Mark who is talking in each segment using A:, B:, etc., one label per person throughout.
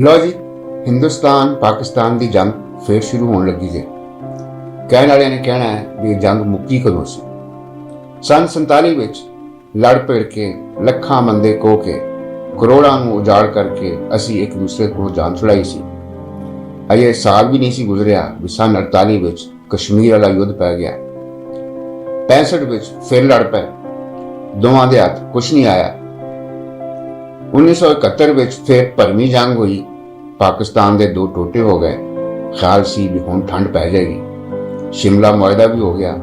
A: ਲੋ ਜੀ, ਹਿੰਦੁਸਤਾਨ, ਪਾਕਿਸਤਾਨ ਦੀ ਜੰਗ ਫੇਰ ਸ਼ੁਰੂ ਹੋਣ ਲੱਗੀ ਜੇ। ਕਹਿਣ ਵਾਲਿਆਂ ਨੇ ਕਹਿਣਾ ਹੈ ਵੀ ਇਹ ਜੰਗ ਮੁੱਕੀ ਕਦੋਂ ਸੀ? ਸਨ 47 ਵਿੱਚ ਲੜ ਭਿੜ ਕੇ, ਲੱਖਾਂ ਬੰਦੇ ਕੋ ਕੇ, ਕਰੋੜਾਂ ਨੂੰ ਉਜਾੜ ਕਰਕੇ ਅਸੀਂ ਇੱਕ ਦੂਸਰੇ ਕੋਲ ਜਾਨ ਛੁਡਾਈ ਸੀ। ਅਜੇ ਸਾਲ ਵੀ ਨਹੀਂ ਸੀ ਗੁਜ਼ਰਿਆ ਵੀ ਸਨ 48 ਵਿੱਚ ਕਸ਼ਮੀਰ ਵਾਲਾ ਯੁੱਧ ਪੈ ਗਿਆ। 65 ਵਿੱਚ ਫਿਰ ਲੜ ਪਏ। ਦੋਵਾਂ ਦੇ ਹੱਥ ਕੁਝ ਨਹੀਂ ਆਇਆ। 1971 ਵਿੱਚ ਫਿਰ ਭਰਮੀ ਜੰਗ ਹੋਈ। ਪਾਕਿਸਤਾਨ ਦੇ ਦੋ ਟੋਟੇ ਹੋ ਗਏ। ਖਿਆਲ ਸੀ ਵੀ ਹੁਣ ਠੰਡ ਪੈ ਜਾਏਗੀ। ਸ਼ਿਮਲਾ ਮੁਆਇਦਾ ਵੀ ਹੋ ਗਿਆ।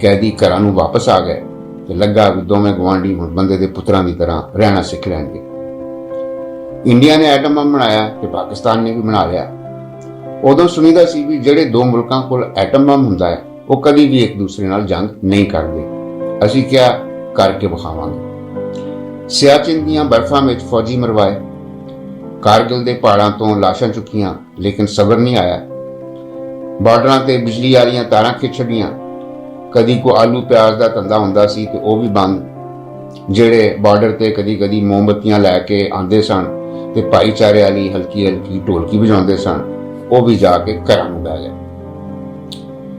A: ਕੈਦੀ ਘਰਾਂ ਨੂੰ ਵਾਪਸ ਆ ਗਏ ਤੇ ਲੱਗਾ ਵੀ ਦੋਵੇਂ ਗਵਾਂਢੀ ਹੁਣ ਬੰਦੇ ਦੇ ਪੁੱਤਰਾਂ ਦੀ ਤਰ੍ਹਾਂ ਰਹਿਣਾ ਸਿੱਖ ਲੈਣਗੇ। ਇੰਡੀਆ ਨੇ ਐਟਮ ਬੰਬ ਬਣਾਇਆ ਤੇ ਪਾਕਿਸਤਾਨ ਨੇ ਵੀ ਬਣਾ ਲਿਆ। ਉਦੋਂ ਸੁਣੀਦਾ ਸੀ ਵੀ ਜਿਹੜੇ ਦੋ ਮੁਲਕਾਂ ਕੋਲ ਐਟਮ ਬੰਬ ਹੁੰਦਾ ਹੈ, ਉਹ ਕਦੀ ਵੀ ਇੱਕ ਦੂਸਰੇ ਨਾਲ ਜੰਗ ਨਹੀਂ ਕਰਦੇ। ਅਸੀਂ ਕਿਹਾ, ਕਰਕੇ ਵਿਖਾਵਾਂਗੇ। ਸਿਆਚਿਨ ਦੀਆਂ ਬਰਫਾਂ ਵਿੱਚ ਫੌਜੀ ਮਰਵਾਏ। ਕਾਰਗਿਲ ਦੇ ਪਹਾੜਾਂ ਤੋਂ ਲਾਸ਼ਾਂ ਚੁੱਕੀਆਂ, ਲੇਕਿਨ ਸਬਰ ਨਹੀਂ ਆਇਆ। ਬਾਰਡਰਾਂ ਤੇ ਬਿਜਲੀ ਵਾਲੀਆਂ ਤਾਰਾਂ ਖਿੱਚ ਛੱਡੀਆਂ। ਕਦੀ ਕੋ ਆਲੂ ਪਿਆਜ਼ ਦਾ ਧੰਦਾ ਹੁੰਦਾ ਸੀ ਤੇ ਉਹ ਵੀ ਬੰਦ। ਜਿਹੜੇ ਬਾਰਡਰ ਤੇ ਕਦੀ ਕਦੀ ਮੋਮਬੱਤੀਆਂ ਲੈ ਕੇ ਆਂਦੇ ਸਨ ਤੇ ਭਾਈਚਾਰੇ ਵਾਲੀ ਹਲਕੀ ਹਲਕੀ ਢੋਲਕੀ ਵਜਾਉਂਦੇ ਸਨ, ਉਹ ਵੀ ਜਾ ਕੇ ਘਰਾਂ ਨੂੰ ਬਹਿ ਗਏ।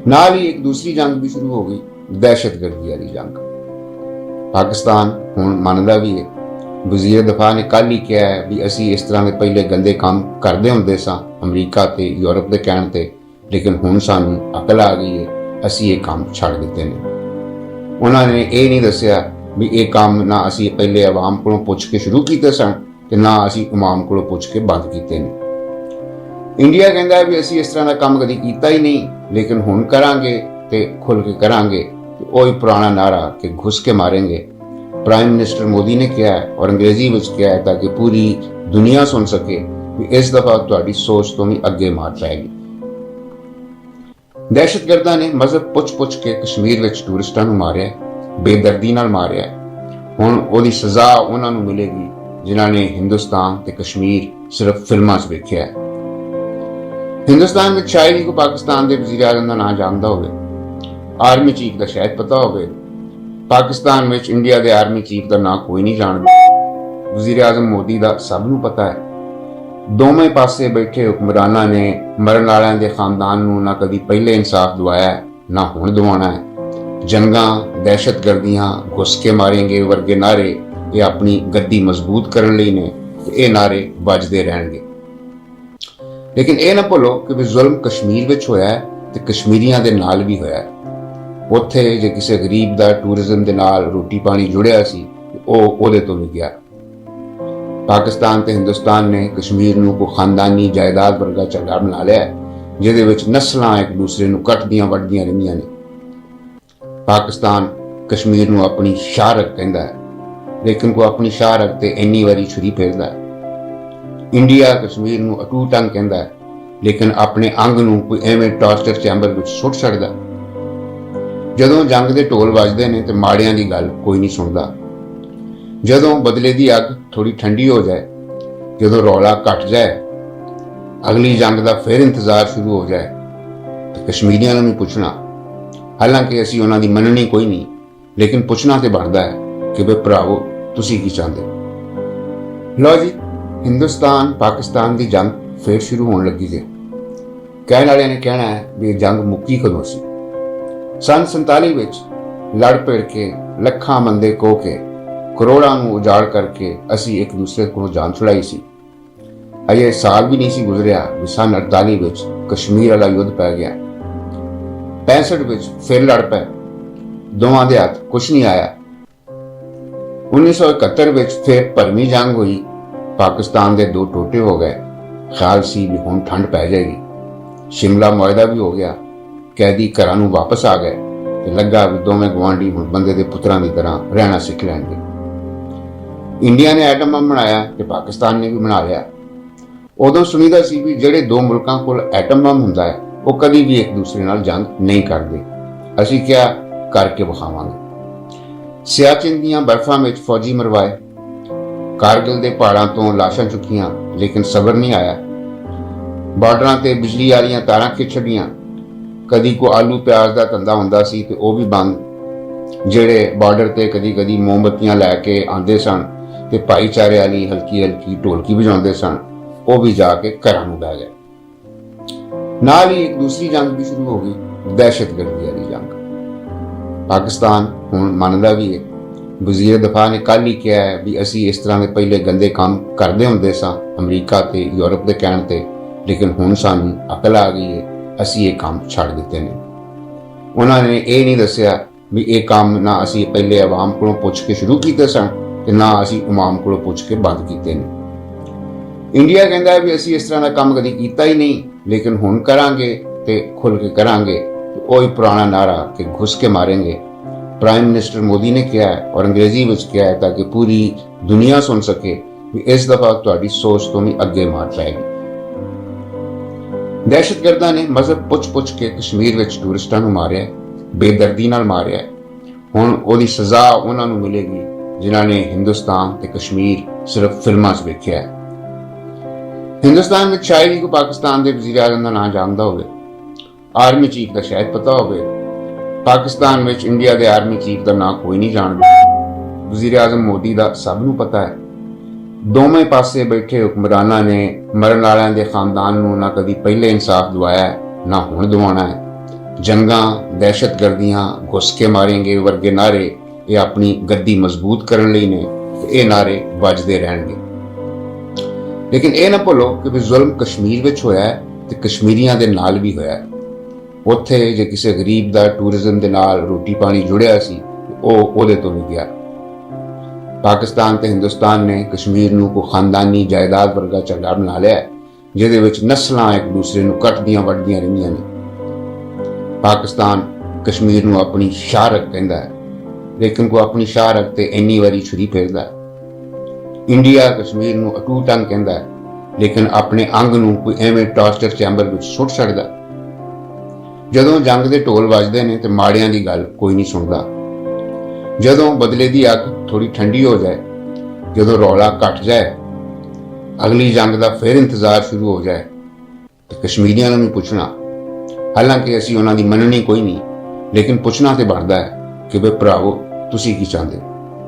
A: ਨਾਲ ਹੀ ਇੱਕ ਦੂਸਰੀ ਜੰਗ ਵੀ ਸ਼ੁਰੂ ਹੋ ਗਈ, ਦਹਿਸ਼ਤਗਰਦੀ ਵਾਲੀ ਜੰਗ। ਪਾਕਿਸਤਾਨ ਹੁਣ ਮੰਨਦਾ ਵੀ ਹੈ ਵਜ਼ੀਰ ਦਫਾ ਨੇ ਕੱਲ ਹੀ ਕਿਹਾ ਹੈ ਵੀ ਅਸੀਂ ਇਸ ਤਰ੍ਹਾਂ ਦੇ ਪਹਿਲੇ ਗੰਦੇ ਕੰਮ ਕਰਦੇ ਹੁੰਦੇ ਸਾਂ ਅਮਰੀਕਾ ਤੇ ਯੂਰਪ ਦੇ ਕਹਿਣ ਤੇ, ਲੇਕਿਨ ਹੁਣ ਸਾਨੂੰ ਅਕਲ ਆ ਗਈ ਹੈ ਅਸੀਂ ਇਹ ਕੰਮ ਛੱਡ ਦਿੱਤੇ ਨੇ। ਉਹਨਾਂ ਨੇ ਇਹ ਨਹੀਂ ਦੱਸਿਆ ਵੀ ਇਹ ਕੰਮ ਨਾ ਅਸੀਂ ਪਹਿਲੇ ਆਵਾਮ ਕੋਲੋਂ ਪੁੱਛ ਕੇ ਸ਼ੁਰੂ ਕੀਤੇ ਸਨ ਤੇ ਨਾ ਅਸੀਂ ਇਮਾਮ ਕੋਲੋਂ ਪੁੱਛ ਕੇ ਬੰਦ ਕੀਤੇ ਨੇ। ਇੰਡੀਆ ਕਹਿੰਦਾ ਵੀ ਅਸੀਂ ਇਸ ਤਰ੍ਹਾਂ ਦਾ ਕੰਮ ਕਦੀ ਕੀਤਾ ਹੀ ਨਹੀਂ, ਲੇਕਿਨ ਹੁਣ ਕਰਾਂਗੇ ਤੇ ਖੁੱਲ ਕੇ ਕਰਾਂਗੇ। ਤੇ ਉਹੀ ਪੁਰਾਣਾ ਨਾਰਾ ਕਿ ਘੁਸ ਕੇ ਮਾरेंगे ਪ੍ਰਾਈਮ ਮਿਨਿਸਟਰ ਮੋਦੀ ਨੇ ਕਿਹਾ ਹੈ ਔਰ ਅੰਗਰੇਜ਼ੀ ਵਿੱਚ ਕਿਹਾ ਹੈ ਤਾਂ ਕਿ ਪੂਰੀ ਦੁਨੀਆ ਸੁਣ ਸਕੇ ਵੀ ਇਸ ਦਫਾ ਤੁਹਾਡੀ ਸੋਚ ਤੋਂ ਵੀ ਅੱਗੇ ਮਾਰ ਪਏਗੀ ਦਹਿਸ਼ਤਗਰਦਾਂ ਨੇ ਮਜ਼ਹਬ ਪੁੱਛ-ਪੁੱਛ ਕੇ ਕਸ਼ਮੀਰ ਵਿੱਚ ਟੂਰਿਸਟਾਂ ਨੂੰ ਮਾਰਿਆ ਬੇਦਰਦੀ ਨਾਲ ਮਾਰਿਆ ਹੁਣ ਉਹਦੀ ਸਜ਼ਾ ਉਹਨਾਂ ਨੂੰ ਮਿਲੇਗੀ ਜਿਨ੍ਹਾਂ ਨੇ ਹਿੰਦੁਸਤਾਨ ਤੇ ਕਸ਼ਮੀਰ ਸਿਰਫ ਫਿਲਮਾਂ 'ਚ ਵੇਖਿਆ ਹੈ ਹਿੰਦੁਸਤਾਨ ਵਿੱਚ ਸ਼ਾਇਦ ਹੀ ਕੋਈ ਪਾਕਿਸਤਾਨ ਦੇ ਵਜ਼ੀਰ ਆਜ਼ਮ ਦਾ ਨਾਂ ਜਾਣਦਾ ਹੋਵੇ ਆਰਮੀ ਚੀਫ ਦਾ ਸ਼ਾਇਦ ਪਤਾ ਹੋਵੇ। ਪਾਕਿਸਤਾਨ ਵਿੱਚ ਇੰਡੀਆ ਦੇ ਆਰਮੀ ਚੀਫ ਦਾ ਨਾਂ ਕੋਈ ਨਹੀਂ ਜਾਣਦਾ। ਵਜ਼ੀਰ ਆਜ਼ਮ ਮੋਦੀ ਦਾ ਸਭ ਨੂੰ ਪਤਾ ਹੈ। ਦੋਵੇਂ ਪਾਸੇ ਬੈਠੇ ਹੁਕਮਰਾਨਾਂ ਨੇ ਮਰਨ ਵਾਲਿਆਂ ਦੇ ਖਾਨਦਾਨ ਨੂੰ ਨਾ ਕਦੀ ਪਹਿਲੇ ਇਨਸਾਫ ਦਵਾਇਆ ਨਾ ਹੁਣ ਦਵਾਉਣਾ ਹੈ। ਜੰਗਾਂ, ਦਹਿਸ਼ਤਗਰਦੀਆਂ ਘੁਸ ਕੇ ਮਾਰेंगे ਵਰਗੇ ਨਾਰੇ ਇਹ ਆਪਣੀ ਗੱਦੀ ਮਜ਼ਬੂਤ ਕਰਨ ਲਈ ਨੇ ਇਹ ਨਾਰੇ ਵੱਜਦੇ ਰਹਿਣਗੇ। ਲੇਕਿਨ ਇਹ ਨਾ ਭੁੱਲੋ ਕਿ ਵੀ ਜ਼ੁਲਮ ਕਸ਼ਮੀਰ ਵਿੱਚ ਹੋਇਆ ਹੈ ਤੇ ਕਸ਼ਮੀਰੀਆਂ ਦੇ ਨਾਲ ਵੀ ਹੋਇਆ ਹੈ। ਉੱਥੇ ਜੇ ਕਿਸੇ ਗਰੀਬ ਦਾ ਟੂਰਿਜ਼ਮ ਦੇ ਨਾਲ ਰੋਟੀ ਪਾਣੀ ਜੁੜਿਆ ਸੀ ਉਹ ਉਹਦੇ ਤੋਂ ਵੀ ਗਿਆ। ਪਾਕਿਸਤਾਨ ਤੇ ਹਿੰਦੁਸਤਾਨ ਨੇ ਕਸ਼ਮੀਰ ਨੂੰ ਕੋ ਖਾਨਦਾਨੀ ਜਾਇਦਾਦ ਵਰਗਾ ਝਗੜਾ ਬਣਾ ਲਿਆ, ਜਿਹਦੇ ਵਿੱਚ ਨਸਲਾਂ ਇੱਕ ਦੂਸਰੇ ਨੂੰ ਕੱਟਦੀਆਂ ਵੱਢਦੀਆਂ ਰਹਿੰਦੀਆਂ ਨੇ। ਪਾਕਿਸਤਾਨ ਕਸ਼ਮੀਰ ਨੂੰ ਆਪਣੀ ਸ਼ਾਰਕ ਕਹਿੰਦਾ ਹੈ, ਲੇਕਿਨ ਕੋ ਆਪਣੀ ਸ਼ਾਰਕ ਤੇ ਇੰਨੀ ਵਾਰੀ ਛੁਰੀ ਫੇਰਦਾ ਹੈ। ਇੰਡੀਆ ਕਸ਼ਮੀਰ ਨੂੰ ਅਟੂਟ ਅੰਗ ਕਹਿੰਦਾ ਹੈ, ਲੇਕਿਨ ਆਪਣੇ ਅੰਗ ਨੂੰ ਕੋਈ ਐਵੇਂ ਟਾਰਚਰ ਚੈਂਬਰ ਵਿੱਚ ਸੁੱਟ ਛੱਡਦਾ ਹੈ। ਜਦੋਂ ਜੰਗ ਦੇ ਢੋਲ ਵੱਜਦੇ ਨੇ ਤੇ ਮਾੜਿਆਂ ਦੀ ਗੱਲ ਕੋਈ ਨਹੀਂ ਸੁਣਦਾ। ਜਦੋਂ ਬਦਲੇ ਦੀ ਅੱਗ ਥੋੜੀ ਠੰਡੀ ਹੋ ਜਾਏ, ਜਦੋਂ ਰੌਲਾ ਘਟ ਜਾਏ, ਅਗਲੀ ਜੰਗ ਦਾ ਫਿਰ ਇੰਤਜ਼ਾਰ ਸ਼ੁਰੂ ਹੋ ਜਾਏ, ਤੇ ਕਸ਼ਮੀਰੀਆਂ ਨੂੰ ਵੀ ਪੁੱਛਣਾ। ਹਾਲਾਂਕਿ ਅਸੀਂ ਉਹਨਾਂ ਦੀ ਮੰਨਣੀ ਕੋਈ ਨਹੀਂ, ਲੇਕਿਨ ਪੁੱਛਣਾ ਤੇ ਬਣਦਾ ਹੈ ਕਿ ਬੇ ਭਰਾਵੋ, ਤੁਸੀਂ ਕੀ ਚਾਹੁੰਦੇ? ਲਓ ਜੀ, ਹਿੰਦੁਸਤਾਨ, ਪਾਕਿਸਤਾਨ ਦੀ ਜੰਗ ਫਿਰ ਸ਼ੁਰੂ ਹੋਣ ਲੱਗੀ ਜੇ। ਕਹਿਣ ਵਾਲਿਆਂ ਨੇ ਕਹਿਣਾ ਹੈ ਵੀ ਇਹ ਜੰਗ ਮੁੱਕੀ ਕਦੋਂ ਸੀ? ਸੰਨ 47 ਵਿੱਚ ਲੜ ਭਿੜ ਕੇ, ਲੱਖਾਂ ਬੰਦੇ ਕੋ ਕੇ, ਕਰੋੜਾਂ ਨੂੰ ਉਜਾੜ ਕਰਕੇ ਅਸੀਂ ਇੱਕ ਦੂਸਰੇ ਕੋਲੋਂ ਜਾਨ ਛੁੜਾਈ ਸੀ। ਅਜੇ ਸਾਲ ਵੀ ਨਹੀਂ ਸੀ ਗੁਜ਼ਰਿਆ ਵੀ ਸੰਨ 48 ਵਿੱਚ ਕਸ਼ਮੀਰ ਵਾਲਾ ਯੁੱਧ ਪੈ ਗਿਆ। 65 ਵਿੱਚ ਫਿਰ ਲੜ ਪਏ। ਦੋਵਾਂ ਦੇ ਹੱਥ ਕੁਝ ਨਹੀਂ ਆਇਆ। 1971 ਵਿੱਚ ਫਿਰ ਭਰਮੀ ਜੰਗ ਹੋਈ। ਪਾਕਿਸਤਾਨ ਦੇ ਦੋ ਟੋਟੇ ਹੋ ਗਏ। ਖਿਆਲ ਸੀ ਵੀ ਹੁਣ ਠੰਡ ਪੈ ਜਾਏਗੀ। ਸ਼ਿਮਲਾ ਮੁਆਇਦਾ ਵੀ ਹੋ ਗਿਆ। ਕੈਦੀ ਘਰਾਂ ਨੂੰ ਵਾਪਸ ਆ ਗਏ ਤੇ ਲੱਗਾ ਵੀ ਦੋਵੇਂ ਗਵਾਂਢੀ ਹੁਣ ਬੰਦੇ ਦੇ ਪੁੱਤਰਾਂ ਦੀ ਤਰ੍ਹਾਂ ਰਹਿਣਾ ਸਿੱਖ ਲੈਣਗੇ। ਇੰਡੀਆ ਨੇ ਐਟਮ ਬੰਬ ਬਣਾਇਆ ਤੇ ਪਾਕਿਸਤਾਨ ਨੇ ਵੀ ਬਣਾ ਲਿਆ। ਉਦੋਂ ਸੁਣੀਦਾ ਸੀ ਵੀ ਜਿਹੜੇ ਦੋ ਮੁਲਕਾਂ ਕੋਲ ਐਟਮ ਬੰਬ ਹੁੰਦਾ ਹੈ, ਉਹ ਕਦੀ ਵੀ ਇੱਕ ਦੂਸਰੇ ਨਾਲ ਜੰਗ ਨਹੀਂ ਕਰਦੇ। ਅਸੀਂ ਕਿਹਾ, ਕਰਕੇ ਵਿਖਾਵਾਂਗੇ। ਸਿਆਚਿਨ ਦੀਆਂ ਬਰਫਾਂ ਵਿੱਚ ਫੌਜੀ ਮਰਵਾਏ। ਕਾਰਗਿਲ ਦੇ ਪਹਾੜਾਂ ਤੋਂ ਲਾਸ਼ਾਂ ਚੁੱਕੀਆਂ, ਲੇਕਿਨ ਸਬਰ ਨਹੀਂ ਆਇਆ। ਬਾਰਡਰਾਂ ਤੇ ਬਿਜਲੀ ਵਾਲੀਆਂ ਤਾਰਾਂ ਖਿੱਚ ਛੱਡੀਆਂ। ਕਦੀ ਕੋ ਆਲੂ ਪਿਆਜ਼ ਦਾ ਧੰਦਾ ਹੁੰਦਾ ਸੀ ਤੇ ਉਹ ਵੀ ਬੰਦ। ਜਿਹੜੇ ਬਾਰਡਰ ਤੇ ਕਦੀ ਕਦੀ ਮੋਮਬੱਤੀਆਂ ਲੈ ਕੇ ਆਂਦੇ ਸਨ ਤੇ ਭਾਈਚਾਰੇ ਵਾਲੀ ਹਲਕੀ ਹਲਕੀ ਢੋਲਕੀ ਵਜਾਉਂਦੇ ਸਨ, ਉਹ ਵੀ ਜਾ ਕੇ ਘਰਾਂ ਨੂੰ ਬਹਿ ਗਏ। ਨਾਲ ਹੀ ਇੱਕ ਦੂਸਰੀ ਜੰਗ ਵੀ ਸ਼ੁਰੂ ਹੋ ਗਈ ਦਹਿਸ਼ਤਗਰਦੀ ਵਾਲੀ ਜੰਗ। ਪਾਕਿਸਤਾਨ ਹੁਣ ਮੰਨਦਾ ਵੀ ਹੈ ਵਜ਼ੀਰ ਦਫਾ ਨੇ ਕੱਲ ਹੀ ਕਿਹਾ ਹੈ ਵੀ ਅਸੀਂ ਇਸ ਤਰ੍ਹਾਂ ਦੇ ਪਹਿਲੇ ਗੰਦੇ ਕੰਮ ਕਰਦੇ ਹੁੰਦੇ ਸਾਂ, ਅਮਰੀਕਾ ਤੇ ਯੂਰਪ ਦੇ ਕਹਿਣ ਤੇ, ਲੇਕਿਨ ਹੁਣ ਸਾਨੂੰ ਅਕਲ ਆ ਗਈ ਹੈ ਅਸੀਂ ਇਹ ਕੰਮ ਛੱਡ ਦਿੱਤੇ ਨੇ। ਉਹਨਾਂ ਨੇ ਇਹ ਨਹੀਂ ਦੱਸਿਆ ਵੀ ਇਹ ਕੰਮ ਨਾ ਅਸੀਂ ਪਹਿਲੇ ਆਵਾਮ ਕੋਲੋਂ ਪੁੱਛ ਕੇ ਸ਼ੁਰੂ ਕੀਤੇ ਸਨ ਤੇ ਨਾ ਅਸੀਂ ਉਮਾਮ ਕੋਲੋਂ ਪੁੱਛ ਕੇ ਬੰਦ ਕੀਤੇ ਨੇ। ਇੰਡੀਆ ਕਹਿੰਦਾ ਹੈ ਵੀ ਅਸੀਂ ਇਸ ਤਰ੍ਹਾਂ ਦਾ ਕੰਮ ਕਦੀ ਕੀਤਾ ਹੀ ਨਹੀਂ, ਲੇਕਿਨ ਹੁਣ ਕਰਾਂਗੇ ਤੇ ਖੁੱਲ ਕੇ ਕਰਾਂਗੇ ਉਹ ਉਹੀ ਪੁਰਾਣਾ ਨਾਰਾ ਕਿ ਘੁਸ ਕੇ ਮਾरेंगे ਪ੍ਰਾਈਮ ਮਿਨਿਸਟਰ ਮੋਦੀ ਨੇ ਕਿਹਾ ਹੈ ਔਰ ਅੰਗਰੇਜ਼ੀ ਵਿੱਚ ਕਿਹਾ ਹੈ ਤਾਂ ਕਿ ਪੂਰੀ ਦੁਨੀਆ ਸੁਣ ਸਕੇ ਵੀ ਇਸ ਦਫਾ ਤੁਹਾਡੀ ਸੋਚ ਤੋਂ ਵੀ ਅੱਗੇ ਮਾਰ ਪਏਗੀ ਦਹਿਸ਼ਤਗਰਦਾਂ ਨੇ ਮਜ਼ਹਬ ਪੁੱਛ-ਪੁੱਛ ਕੇ ਕਸ਼ਮੀਰ ਵਿੱਚ ਟੂਰਿਸਟਾਂ ਨੂੰ ਮਾਰਿਆ, ਬੇਦਰਦੀ ਨਾਲ ਮਾਰਿਆ। ਹੁਣ ਉਹਦੀ ਸਜ਼ਾ ਉਹਨਾਂ ਨੂੰ ਮਿਲੇਗੀ, ਜਿਨ੍ਹਾਂ ਨੇ ਹਿੰਦੁਸਤਾਨ ਤੇ ਕਸ਼ਮੀਰ ਸਿਰਫ ਫਿਲਮਾਂ 'ਚ ਵੇਖਿਆ ਹੈ। ਹਿੰਦੁਸਤਾਨ ਵਿੱਚ ਸ਼ਾਇਦ ਹੀ ਕੋਈ ਪਾਕਿਸਤਾਨ ਦੇ ਵਜ਼ੀਰ ਆਜ਼ਮ ਦਾ ਨਾਂ ਜਾਣਦਾ ਹੋਵੇ। ਆਰਮੀ ਚੀਫ ਦਾ ਸ਼ਾਇਦ ਪਤਾ ਹੋਵੇ। ਪਾਕਿਸਤਾਨ ਵਿੱਚ ਇੰਡੀਆ ਦੇ ਆਰਮੀ ਚੀਫ ਦਾ ਨਾਂ ਕੋਈ ਨਹੀਂ ਜਾਣਦਾ। ਵਜ਼ੀਰ ਆਜ਼ਮ ਮੋਦੀ ਦਾ ਸਭ ਨੂੰ ਪਤਾ ਹੈ। ਦੋਵੇਂ ਪਾਸੇ ਬੈਠੇ ਹੁਕਮਰਾਨਾਂ ਨੇ ਮਰਨ ਵਾਲਿਆਂ ਦੇ ਖਾਨਦਾਨ ਨੂੰ ਨਾ ਕਦੀ ਪਹਿਲੇ ਇਨਸਾਫ ਦਿਵਾਇਆ, ਨਾ ਹੁਣ ਦਵਾਉਣਾ ਹੈ। ਜੰਗਾਂ, ਦਹਿਸ਼ਤਗਰਦੀਆਂ ਘੁਸ ਕੇ ਮਾਰेंगे ਵਰਗੇ ਨਾਰੇ ਇਹ ਆਪਣੀ ਗੱਦੀ ਮਜ਼ਬੂਤ ਕਰਨ ਲਈ ਨੇ ਇਹ ਨਾਰੇ ਵੱਜਦੇ ਰਹਿਣਗੇ। ਲੇਕਿਨ ਇਹ ਨਾ ਭੁੱਲੋ ਕਿ ਵੀ ਜ਼ੁਲਮ ਕਸ਼ਮੀਰ ਵਿੱਚ ਹੋਇਆ ਹੈ ਤੇ ਕਸ਼ਮੀਰੀਆਂ ਦੇ ਨਾਲ ਵੀ ਹੋਇਆ ਹੈ। ਉੱਥੇ ਜੇ ਕਿਸੇ ਗਰੀਬ ਦਾ ਟੂਰਿਜ਼ਮ ਦੇ ਨਾਲ ਰੋਟੀ ਪਾਣੀ ਜੁੜਿਆ ਸੀ ਉਹ ਉਹਦੇ ਤੋਂ ਵੀ ਗਿਆ। ਪਾਕਿਸਤਾਨ ਤੇ ਹਿੰਦੁਸਤਾਨ ਨੇ ਕਸ਼ਮੀਰ ਨੂੰ ਕੋ ਖਾਨਦਾਨੀ ਜਾਇਦਾਦ ਵਰਗਾ ਝਗੜਾ ਬਣਾ ਲਿਆ ਜਿਹਦੇ ਵਿੱਚ ਨਸਲਾਂ ਇੱਕ ਦੂਸਰੇ ਨੂੰ ਕੱਟਦੀਆਂ, ਵੱਢਦੀਆਂ ਰਹਿੰਦੀਆਂ ਨੇ। ਪਾਕਿਸਤਾਨ ਕਸ਼ਮੀਰ ਨੂੰ ਆਪਣੀ ਸ਼ਾਰਕ ਕਹਿੰਦਾ ਹੈ, ਲੇਕਿਨ ਕੋ ਆਪਣੀ ਸ਼ਾਰਕ ਤੇ ਇੰਨੀ ਵਾਰੀ ਛੁਰੀ ਫੇਰਦਾ ਹੈ। ਇੰਡੀਆ ਕਸ਼ਮੀਰ ਨੂੰ ਅਟੂਟ ਅੰਗ ਕਹਿੰਦਾ ਹੈ, ਲੇਕਿਨ ਆਪਣੇ ਅੰਗ ਨੂੰ ਕੋਈ ਐਵੇਂ ਟਾਰਚਰ ਚੈਂਬਰ ਵਿੱਚ ਸੁੱਟ ਛੱਡਦਾ ਜਦੋਂ ਜੰਗ ਦੇ ਢੋਲ ਵੱਜਦੇ ਨੇ ਤੇ ਮਾੜਿਆਂ ਦੀ ਗੱਲ ਕੋਈ ਨਹੀਂ ਸੁਣਦਾ। ਜਦੋਂ ਬਦਲੇ ਦੀ ਅੱਗ ਥੋੜੀ ਠੰਡੀ ਹੋ ਜਾਏ, ਜਦੋਂ ਰੌਲਾ ਘਟ ਜਾਏ, ਅਗਲੀ ਜੰਗ ਦਾ ਫਿਰ ਇੰਤਜ਼ਾਰ ਸ਼ੁਰੂ ਹੋ ਜਾਏ, ਤੇ ਕਸ਼ਮੀਰੀਆਂ ਨੂੰ ਪੁੱਛਣਾ। ਹਾਲਾਂਕਿ ਅਸੀਂ ਉਹਨਾਂ ਦੀ ਮੰਨਣੀ ਕੋਈ ਨਹੀਂ, ਲੇਕਿਨ ਪੁੱਛਣਾ ਤੇ ਬਣਦਾ ਹੈ ਕਿ ਵੇ ਭਰਾਵੋ, ਤੁਸੀਂ ਕੀ ਚਾਹੁੰਦੇ ਹੋ?